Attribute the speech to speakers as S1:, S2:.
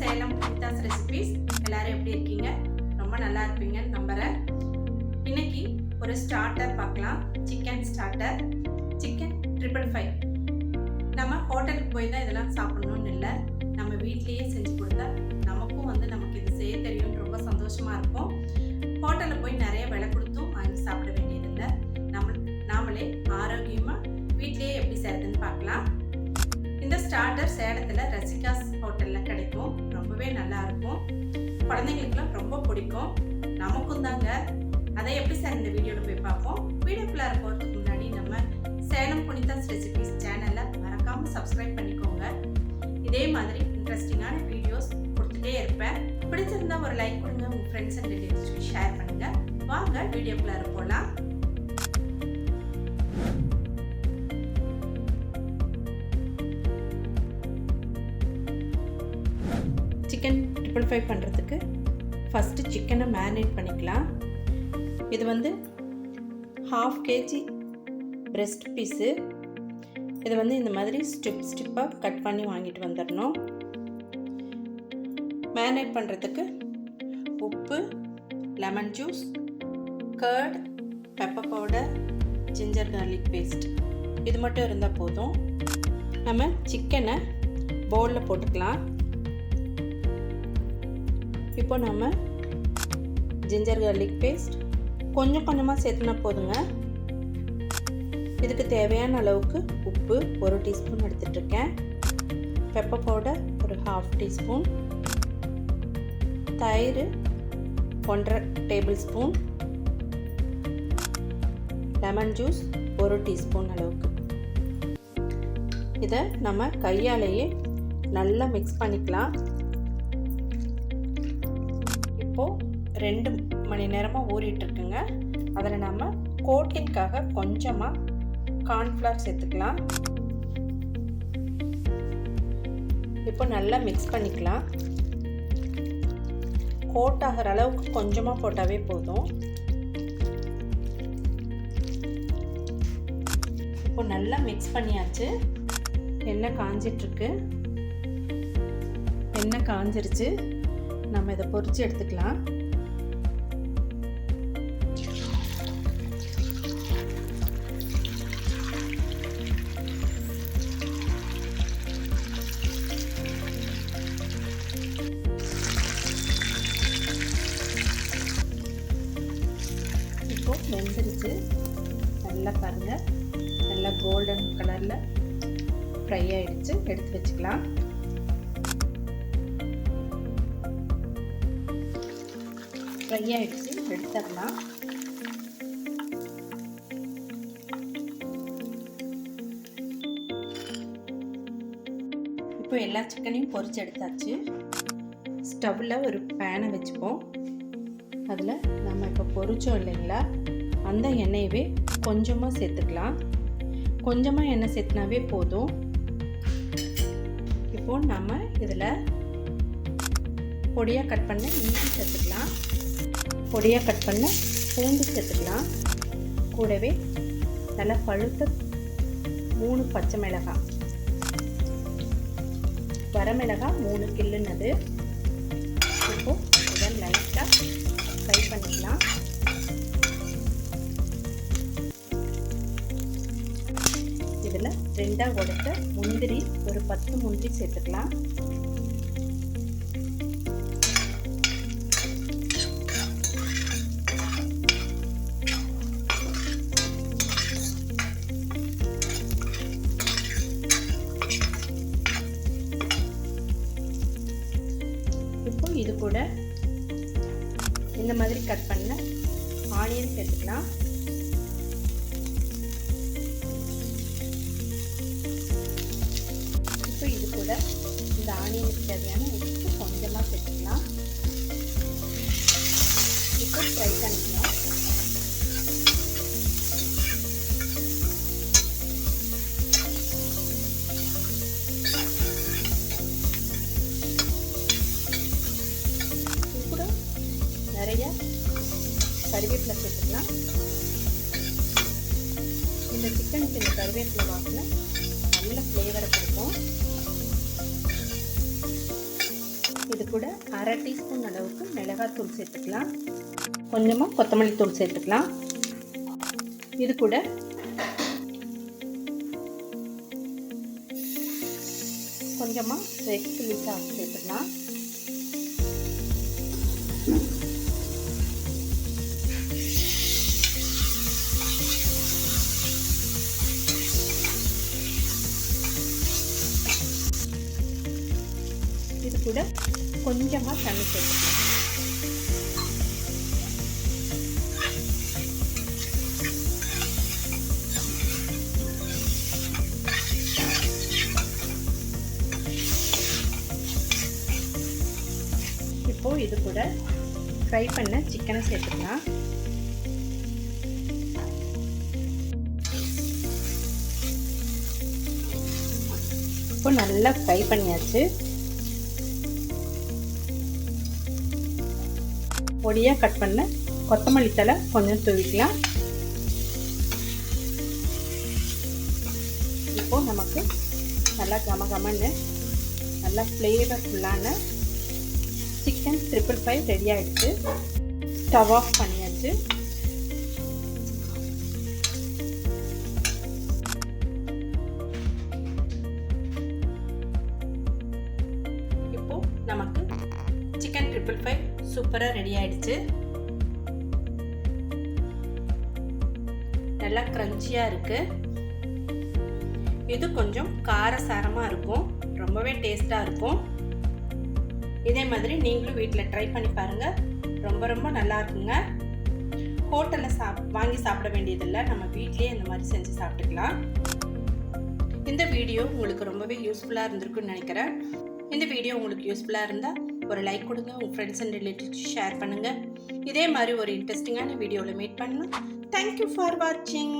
S1: Salem புனிதாஸ் recipes எல்லாரும் எப்படி இருக்கீங்க? ரொம்ப நல்லா இருப்பீங்கன்னு நம்புகிறேன் இன்னைக்கு ஒரு ஸ்டார்டர் பார்க்கலாம். Chicken starter chicken triple five நம்ம ஹோட்டலுக்கு போய் தான் இதெல்லாம் சாப்பிடணும்னு இல்லை. நம்ம வீட்லேயே செஞ்சு கொடுத்தா நமக்கும் வந்து நமக்கு இது செய்ய தெரியும்னு ரொம்ப சந்தோஷமாக இருக்கும் ஹோட்டலில் போய் நிறைய விலை கொடுத்தும் வாங்கி சாப்பிட வேண்டியதில்லை. நம்ம நாமளே ஆரோக்கியமாக வீட்லேயே எப்படி செய்யறதுன்னு பார்க்கலாம். இந்த ஸ்டார்டர் சேலத்தில் ரசிகாஸ் ஹோட்டலில் கிடைக்கும். ரொம்பவே நல்லா இருக்கும். குழந்தைங்களுக்குலாம் ரொம்ப பிடிக்கும். நமக்கும் தாங்க. அதை எப்படி சார் இந்த வீடியோவில் போய் பார்ப்போம்? வீடியோக்குள்ளே போகிறதுக்கு முன்னாடி நம்ம சேலம் புனிதாஸ் ரெசிபிஸ் சேனலை மறக்காமல் சப்ஸ்கிரைப் பண்ணிக்கோங்க. இதே மாதிரி இன்ட்ரெஸ்டிங்கான வீடியோஸ் கொடுத்துட்டே இருப்பேன். பிடிச்சிருந்தா ஒரு லைக் கொடுங்க. உங்கள் ஃப்ரெண்ட்ஸ் அண்ட் ரிலேட்டிவ்ஸ் ஷேர் பண்ணுங்கள் வாங்க வீடியோக்குள்ளே போகலாம் சிக்கன் ட்ரிபிள் ஃபைவ் பண்ணுறதுக்கு ஃபஸ்ட்டு சிக்கனை மேரினேட் பண்ணிக்கலாம். இது வந்து ஹாஃப் கேஜி பிரெஸ்ட் பீஸு இதை வந்து இந்த மாதிரி ஸ்டிப் ஸ்டிப்பாக கட் பண்ணி வாங்கிட்டு வந்துடணும். மேரினேட் பண்ணுறதுக்கு உப்பு lemon juice curd pepper powder ginger garlic paste இது மட்டும் இருந்தால் போதும். நம்ம சிக்கனை பவுலில் போட்டுக்கலாம். இப்போ நம்ம ஜிஞ்சர் கார்லிக் பேஸ்ட் கொஞ்சம் கொஞ்சமாக சேர்த்துனா போதுங்க. இதுக்கு தேவையான அளவுக்கு உப்பு ஒரு டீஸ்பூன் எடுத்துட்ருக்கேன் பெப்பர் பவுடர் ஒரு ஹாஃப் டீஸ்பூன். தயிர் ஒன்றரை டேபிள் ஸ்பூன் லெமன் ஜூஸ் ஒரு டீஸ்பூன் அளவுக்கு. இதை நம்ம கையாலேயே நல்லா மிக்ஸ் பண்ணிக்கலாம். இப்போது ரெண்டு மணி நேரமாக ஊறிட்டு இருக்குங்க அதில் நம்ம கோட்டிங்காக கொஞ்சமாக கார்ன்ஃப்ளவர் சேர்த்துக்கலாம். இப்போ நல்லா மிக்ஸ் பண்ணிக்கலாம். கோட் ஆகிற அளவுக்கு கொஞ்சமாக போட்டாவே போதும். இப்போ நல்லா மிக்ஸ் பண்ணியாச்சு. எண்ணெய் காஞ்சிட்ருக்கு. எண்ணெய் காஞ்சிருச்சு. நம்ம இதை பொறிச்சு எடுத்துக்கலாம். இப்போ வெந்துருச்சு. நல்லா பாருங்க. நல்லா கோல்டன் கலரில் ஃப்ரை ஆயிடுச்சு. எடுத்து வச்சுக்கலாம். ஃப்ரை ஆகிடுச்சு எடுத்துடலாம். இப்போ எல்லா சிக்கனையும் பொறிச்சு எடுத்தாச்சு. ஸ்டவ்வில் ஒரு பேனை வச்சுப்போம். அதில் நம்ம இப்போ பொரிச்சோம் இல்லைங்களா? அந்த எண்ணெயவே கொஞ்சமாக சேர்த்துக்கலாம். கொஞ்சமாக எண்ணெய் சேர்த்துனாவே போதும். இப்போ நம்ம இதில் பொடியாக கட் பண்ண இஞ்சி சேர்த்துக்கலாம். பொடியாக கட் பண்ண பூண்டு சேர்த்துக்கலாம். கூடவே நல்லா பழுத்த மூணு பச்சை மிளகாய். வரமிளகாய் மூணு கில்லுனது இப்போ இதை லைட்டாக ஃப்ரை பண்ணிக்கலாம். இதில் ரெண்டாக உடைத்த முந்திரி ஒரு பத்து முந்திரி சேர்த்துக்கலாம். ஆனியன் சேர்த்துக்கலாம் இப்போ இது கூட இந்த ஆனியனுக்கு தேவையான உப்பு கொஞ்சமாக சேர்த்துக்கலாம். இப்போ ஃப்ரை பண்ணிக்கலாம். நிறைய கருவேப்பிலை சேர்த்துக்கலாம். இந்த சிக்கனுக்கு இந்த கருவேப்பிலை வாக்கில் நல்ல ஃப்ளேவரை கொடுக்கும் இது கூட அரை டீஸ்பூன் அளவுக்கு மிளகாத்தூள் சேர்த்துக்கலாம். கொஞ்சமாக கொத்தமல்லி தூள் சேர்த்துக்கலாம். இது கூட கொஞ்சமாக ரெட் சில்லி சாஸ் சேர்த்துக்கலாம். இது கூட கொஞ்சமாக தண்ணி சேர்த்துக்கலாம். இப்போ இது கூட ஃப்ரை பண்ண சிக்கனை சேர்த்துக்கலாம். இப்போ நல்லா ஃப்ரை பண்ணியாச்சு. பொடியாக கட் பண்ண கொத்தமல்லி தலை கொஞ்சம் தூவிக்கலாம். இப்போ நமக்கு நல்லா கம கமன்னு நல்லா ஃப்ளேவர்ஃபுல்லான சிக்கன் ட்ரிபிள் ஃபைவ் ரெடி ஆகிடுச்சு ஸ்டவ் ஆஃப் பண்ணியாச்சு. இப்போ நமக்கு சிக்கன் ட்ரிபிள் ஃபைவ் சூப்பராக ரெடி ஆயிடுச்சு. நல்லா க்ரன்ச்சியாக இருக்கு. இது கொஞ்சம் காரசாரமாக இருக்கும். ரொம்பவே டேஸ்ட்டாக இருக்கும். இதே மாதிரி நீங்களும் வீட்டில் ட்ரை பண்ணி பாருங்கள் ரொம்ப ரொம்ப நல்லா இருக்குங்க. ஹோட்டலில் சாப் வாங்கி சாப்பிட வேண்டியதில்லை. நம்ம வீட்லேயே இந்த மாதிரி செஞ்சு சாப்பிட்டுக்கலாம். இந்த வீடியோ உங்களுக்கு ரொம்பவே யூஸ்ஃபுல்லாக இருந்திருக்குன்னு நினைக்கிறேன். இந்த வீடியோ உங்களுக்கு யூஸ்ஃபுல்லாக இருந்தால் ஒரு லைக் கொடுங்க உங்கள் ஃப்ரெண்ட்ஸ் அண்ட் ரிலேட்டிவ்ஸ் ஷேர் பண்ணுங்கள் இதே மாதிரி ஒரு இன்ட்ரெஸ்டிங்கான வீடியோவில் மீட் பண்ணலாம். தேங்க்யூ ஃபார் வாட்சிங்